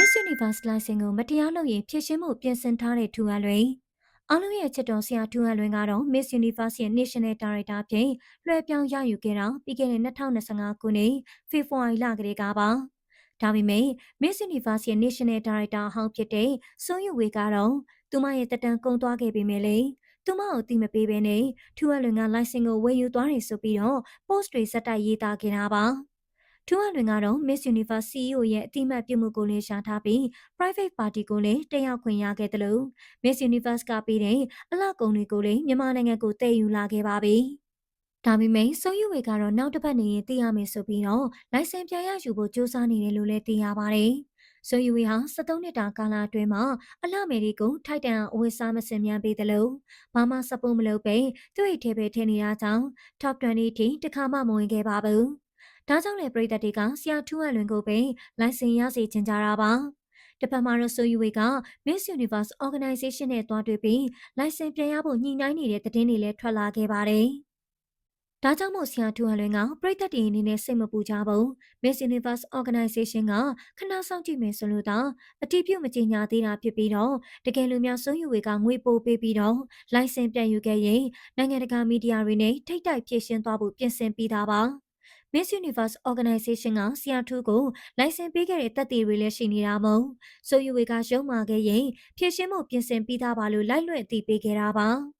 Miss Universe လိုင်စင်ကိုမတရားလုပ်ရင်ဖြည့်ရှင်းမှုပြင်ဆင်ထားတဲ့ထူဟန်လွင်အားလုံးရဲ့ချစ်တော်ဆရာထူဟန်လွင်ကတော့ Miss Universe ရဲ့ National Director အဖြစ်လွှဲပြောင်းရယူခဲ့တာပြီးခဲ့တဲ့2025ခုနှစ်ဖေဖော်ဝါရီလကတည်းကပါဒါပေမဲ့ Miss Universe ရဲ့ National Director အဟောင်းဖြစ်တဲ့စွန်ယူဝေကတော့သူမရဲ့တက်တန်းကုန်သွားခဲ့ပေမဲ့လေသူမကိုတိမပေးဘဲနဲ့ထူဟန်လွင်ကလိုင်စင်ကိုဝယ်ယူသွားတယ်ဆိုပြီးတော့ post တွေစက်တိုက်ရေးသားခဲ့တာပါ ထူးဟန်လွင်ကတော့ Miss Universe CEO ရဲ့အတိမတ်ပြုမှုကိုလည်းရှာထားပြီး private party ကိုလည်းတက်ရောက်ခွင့်ရခဲ့တယ်လို့ Miss Universe ကပေးတဲ့အလှကုန်တွေကိုလည်းမြန်မာနိုင်ငံကိုတည်ယူလာခဲ့ပါပြီ။ဒါပေမဲ့စိုးရွေကတော့နောက်တစ်ပတ်နေရင်သိရမယ်ဆိုပြီးတော့လိုင်စင်ပြန်ရယူဖို့စ조사နေတယ်လို့လည်းသိရပါတယ်။ဆိုယူဝေဟာ73နှစ်တာကာလအတွင်းမှာအလှမယ်တွေကိုထိုက်တန်အဝတ်စားမစင်မြန်ပေးတယ်လို့ဘာမှစပုံးမလုပ်ပဲသူ့အိတ်ထဲပဲထည့်နေတာကြောင့် top 20ထိတခါမှမဝင်ခဲ့ပါဘူး။ ဒါကြောင့်လည်းပြည်သက်တွေကဆရာထူးဟန်လွင်ကိုပဲလိုင်စင်ရစေချင်ကြတာပါ။တစ်ဖက်မှာတော့ဆိုယူဝေက Miss Universe Organization နဲ့တွားတွေ့ပြီးလိုင်စင်ပြန်ရဖို့ညှိနှိုင်းနေတဲ့သတင်းတွေလည်းထွက်လာခဲ့ပါတယ်။ဒါကြောင့်မို့ဆရာထူဟန်လွင်ကပြည်သက်တွေအနေနဲ့စိတ်မပူကြဘူး။ Miss Universe Organization ကခဏစောင့်ကြည့်မယ်ဆိုလို့တော့အတိပြုမကြေညာသေးတာဖြစ်ပြီးတော့တကယ်လို့များဆိုယူဝေကငွေပို့ပေးပြီးတော့လိုင်စင်ပြန်ယူခဲ့ရင်နိုင်ငံတကာမီဒီယာတွေနဲ့ထိတ်တိုက်ဖြည့်ရှင်းသွားဖို့ပြင်ဆင်ပြီးသားပါ။ Miss Universe Organization က CR2 ကိုလိုင်စင်ပေးခဲ့တဲ့တပ်တွေလည်းရှိနေတာမို့ဆိုယူဝေကရုံးမာခဲ့ရင်ဖြည့်ရှင်းမှုပြင်ဆင်ပြီးသားပါလို့လိုက်လွှင့်အသိပေးခဲ့တာပါ။